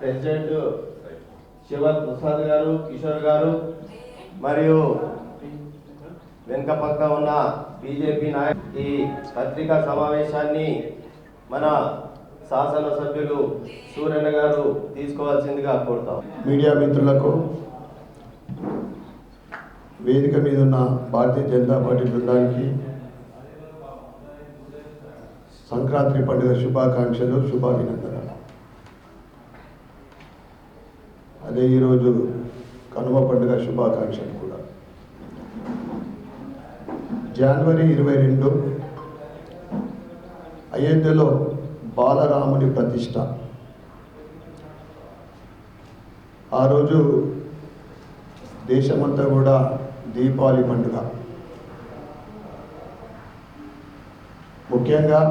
President శివత్ ప్రసాద్ గారు కిషోర్ గారు మరియు వెనుక పక్క ఉన్న బీజేపీ నాయకు ఈ పత్రికా సమావేశాన్ని మన శాసనసభ్యులు సూర్యన్న గారు తీసుకోవాల్సిందిగా కోరుతాం. మీడియా మిత్రులకు వేదిక మీద ఉన్న భారతీయ జనతా పార్టీ బృందానికి సంక్రాంతి పండుగ శుభాకాంక్షలు శుభాభినందనలు. అదే ఈరోజు కనుమ పండుగ శుభాకాంక్షలు కూడా. జనవరి ఇరవై రెండు అయోధ్యలో బాలరాముని ప్రతిష్ట. ఆ రోజు దేశమంతా కూడా దీపావళి పండుగ. ముఖ్యంగా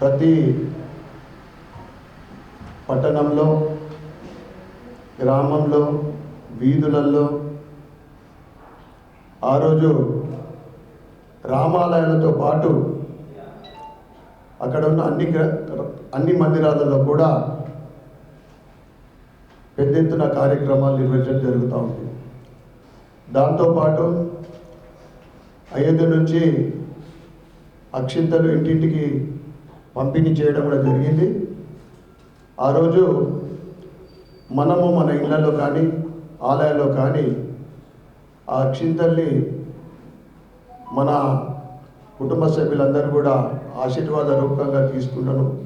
ప్రతి పట్టణంలో గ్రామంలో వీధులలో ఆ రోజు రామాలయాలతో పాటు అక్కడ ఉన్న అన్ని అన్ని మందిరాలలో కూడా పెద్ద ఎత్తున కార్యక్రమాలు నిర్వహించడం జరుగుతూ ఉంది. దాంతోపాటు అయోధ్య నుంచి అక్షింతలు ఇంటింటికి పంపిణీ చేయడం కూడా జరిగింది. ఆ రోజు మనము మన ఇళ్ళలో కానీ ఆలయాల్లో కానీ ఆ అక్షింతల్ని మన కుటుంబ సభ్యులందరూ కూడా ఆశీర్వాద రూపంగా తీసుకుంటాను.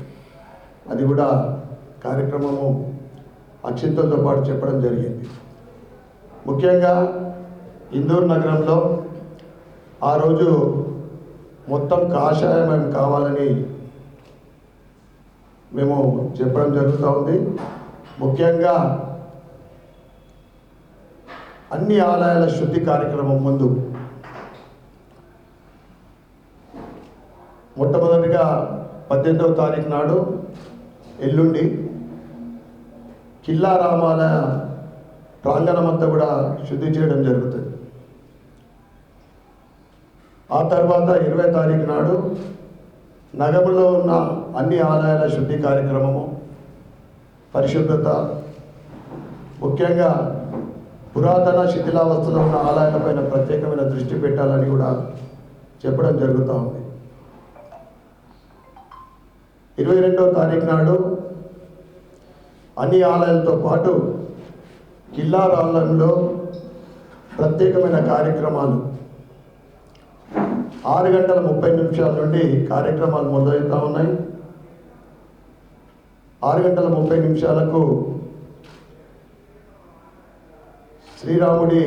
అది కూడా కార్యక్రమము అక్షింతలతో పాటు చెప్పడం జరిగింది. ముఖ్యంగా ఇందూరు నగరంలో ఆ రోజు మొత్తం కాషాయం కావాలని మేము చెప్పడం జరుగుతూ ఉంది. ముఖ్యంగా అన్ని ఆలయాల శుద్ధి కార్యక్రమం ముందు మొట్టమొదటిగా పద్దెనిమిదవ తారీఖు నాడు ఎల్లుండి కిల్లా రామాలయ ప్రాంగణం అంతా కూడా శుద్ధి చేయడం జరుగుతుంది. ఆ తర్వాత ఇరవై తారీఖు నాడు నగరంలో ఉన్న అన్ని ఆలయాల శుద్ధి కార్యక్రమము పరిశుభ్రత ముఖ్యంగా పురాతన శిథిలావస్థలో ఉన్న ఆలయాలపైన ప్రత్యేకమైన దృష్టి పెట్టాలని కూడా చెప్పడం జరుగుతూ ఉంది. ఇరవై రెండవ తారీఖు నాడు అన్ని ఆలయాలతో పాటు కిల్లారాలంలో ప్రత్యేకమైన కార్యక్రమాలు ఆరు గంటల ముప్పై నిమిషాల నుండి కార్యక్రమాలు మొదలవుతూ ఉన్నాయి. ఆరు గంటల ముప్పై నిమిషాలకు శ్రీరాముడి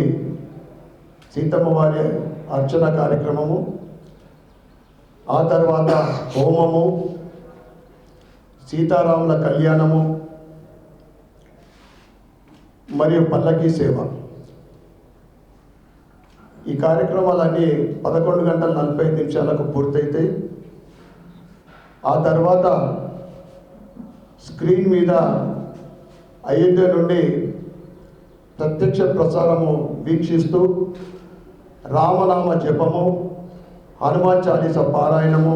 సీతమ్మ వారి అర్చన కార్యక్రమము ఆ తర్వాత హోమము సీతారాముల కళ్యాణము మరియు పల్లకీ సేవ. ఈ కార్యక్రమాలన్నీ పదకొండు గంటల నలభై ఐదు నిమిషాలకు పూర్తయితాయి. ఆ తర్వాత స్క్రీన్ మీద అయోధ్య నుండి ప్రత్యక్ష ప్రసారము వీక్షిస్తూ రామనామ జపము హనుమాన్ చాలీస పారాయణము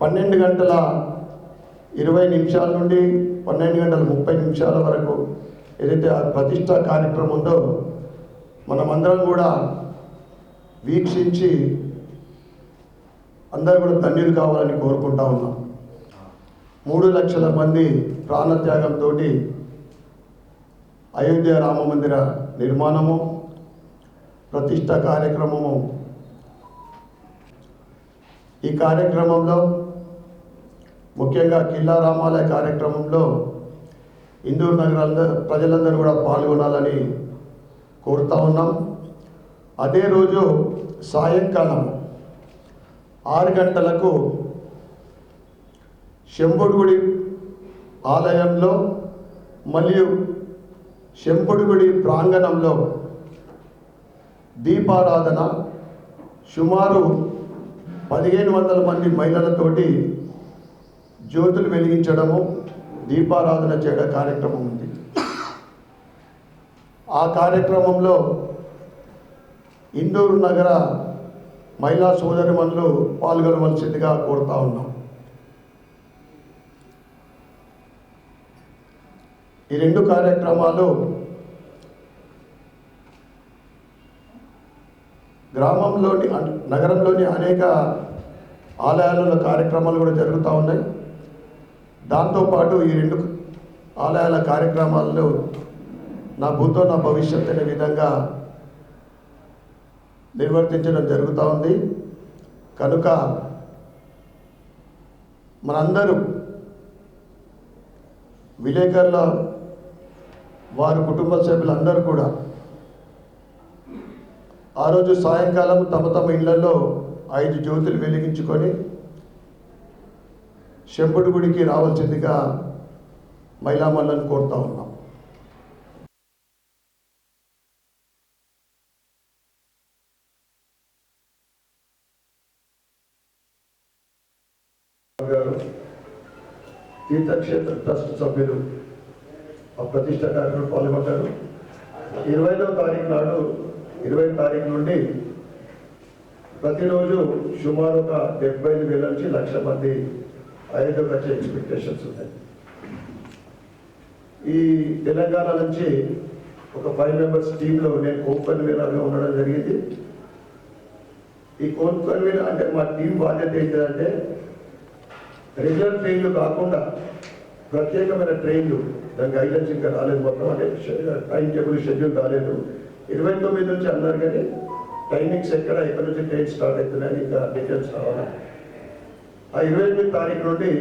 పన్నెండు గంటల ఇరవై నిమిషాల నుండి పన్నెండు గంటల ముప్పై నిమిషాల వరకు ఏదైతే ఆ ప్రతిష్ట కార్యక్రమం ఉందో మనమందరం కూడా వీక్షించి అందరూ కూడా ధన్యులు కావాలని కోరుకుంటా ఉన్నాం. మూడు లక్షల మంది ప్రాణత్యాగంతో అయోధ్య రామ మందిర నిర్మాణము ప్రతిష్ట కార్యక్రమము. ఈ కార్యక్రమంలో ముఖ్యంగా కిల్లా రామాలయ కార్యక్రమంలో ఇందూరు నగరాల ప్రజలందరూ కూడా పాల్గొనాలని కోరుతా ఉన్నాం. అదే రోజు సాయంకాలం ఆరు గంటలకు శంభుడుగుడి ఆలయంలో మరియు శంభుడుగుడి ప్రాంగణంలో దీపారాధన సుమారు పదిహేను వందల మంది మహిళలతోటి జ్యోతులు వెలిగించడము దీపారాధన చేయడం కార్యక్రమం ఉంది. ఆ కార్యక్రమంలో ఇందూరు నగర మహిళా సోదరి మనులు పాల్గొనవలసిందిగా కోరుతా ఉన్నాం. ఈ రెండు కార్యక్రమాలు గ్రామంలోని నగరంలోని అనేక ఆలయాలలో కార్యక్రమాలు కూడా జరుగుతూ ఉన్నాయి. దాంతోపాటు ఈ రెండు ఆలయాల కార్యక్రమాల్లో నా భూతో నా భవిష్యత్ అనే విధంగా నిర్వర్తించడం జరుగుతూ ఉంది. కనుక మనందరూ విలేకరుల వారి కుటుంబ సభ్యులందరూ కూడా ఆ రోజు సాయంకాలం తమ తమ ఇళ్ళలో ఐదు జ్యోతులు వెలిగించుకొని శంపుడు గుడికి రావాల్సిందిగా మహిళామల్లను కోరుతా ఉన్నాం. గారు తీర్థక్షేత్ర ట్రస్ట్ సభ్యులు ఆ ప్రతిష్ట కార్యక్రమం పాల్గొంటారు ఇరవైదో తారీఖు నాడు ఇరవై తారీఖు నుండి ప్రతిరోజు సుమారు ఒక డెబ్బై ఐదు వేల నుంచి లక్ష మంది ఐదు వచ్చే ఎక్స్పెక్టేషన్స్ ఉన్నాయి. ఈ తెలంగాణ నుంచి ఒక ఫైవ్ మెంబర్స్ టీంలో నేను కో కన్వీనర్గా ఉండడం జరిగింది. ఈ కో కన్వీనర్ అంటే మా టీం బాధ్యత ఏంటంటే రెగ్యులర్ ట్రైన్లు కాకుండా ప్రత్యేకమైన ట్రైన్లు దానికి ఐలెన్స్ ఇంకా రాలేదు మొత్తం అంటే టైం టేబుల్ షెడ్యూల్ రాలేదు. ఇరవై తొమ్మిది నుంచి అన్నారు కానీ టైమింగ్స్ ఎక్కడ ఎక్కడ నుంచి ట్రైన్ స్టార్ట్ అవుతున్నాయని ఇంకా డీటెయిల్స్ రావాలి ఆ ఇరవై ఎనిమిది తారీఖు నుండి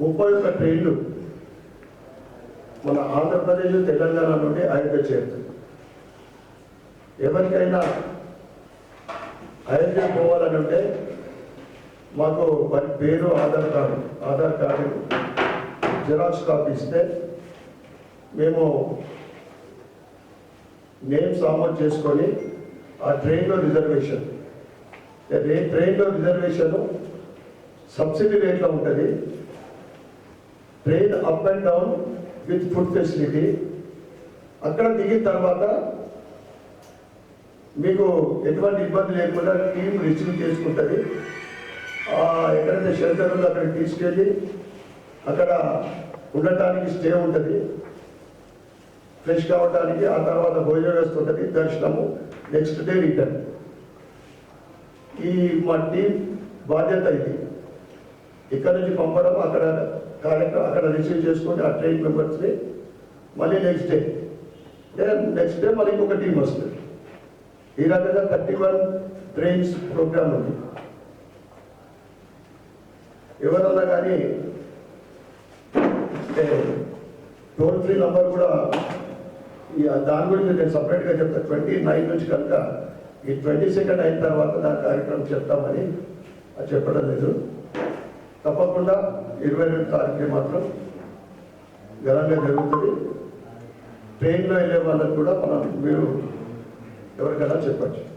ముప్పై ఒక్క ట్రైన్లు మన ఆంధ్రప్రదేశ్ తెలంగాణ నుండి అయోధ్య చేరుతుంది. ఎవరికైనా అయోధ్య పోవాలని ఉంటే మాకు వారి పేరు Aadhaar card Aadhaar card xerox copy ఇస్తే మేము నేమ్ సామాన్ చేసుకొని ఆ ట్రైన్లో రిజర్వేషన్. ట్రైన్లో రిజర్వేషన్ సబ్సిడీ రేట్లో ఉంటుంది. Train up and down with food facility అక్కడ దిగిన తర్వాత మీకు ఎటువంటి ఇబ్బంది లేకుండా టీం రిసీవ్ చేసుకుంటుంది. ఎక్కడైతే షెల్టర్ ఉందో అక్కడికి తీసుకెళ్ళి అక్కడ ఉండటానికి స్టే ఉంటుంది. ఫ్రెష్ కావడానికి ఆ తర్వాత భోజనం వేస్తుంటుంది దర్శనము నెక్స్ట్ డే రిటర్న్ ఈ మా టీం బాధ్యత ఇది. ఇక్కడ నుంచి పంపడం అక్కడ కార్యక్రమం అక్కడ రిసీవ్ చేసుకొని ఆ ట్రైన్ మెంబర్స్ని మళ్ళీ నెక్స్ట్ డే నెక్స్ట్ డే మళ్ళీ ఇంకొక టీం వస్తుంది. ఈ రకంగా థర్టీ వన్ ట్రైన్స్ ప్రోగ్రామ్ ఉంది. ఎవరన్నా కానీ టోల్ ఫ్రీ నంబర్ కూడా దాని గురించి నేను సపరేట్గా చెప్తాను ట్వంటీ నైన్ నుంచి కనుక ఈ ట్వంటీ సెకండ్ అయిన తర్వాత దాని కార్యక్రమం చెప్తామని అది చెప్పడం లేదు. తప్పకుండా ఇరవై రెండు తారీఖు మాత్రం ఘనంగా జరుగుతుంది. ట్రైన్లో వెళ్ళే వాళ్ళకు కూడా మనం మీరు ఎవరికైనా చెప్పచ్చు.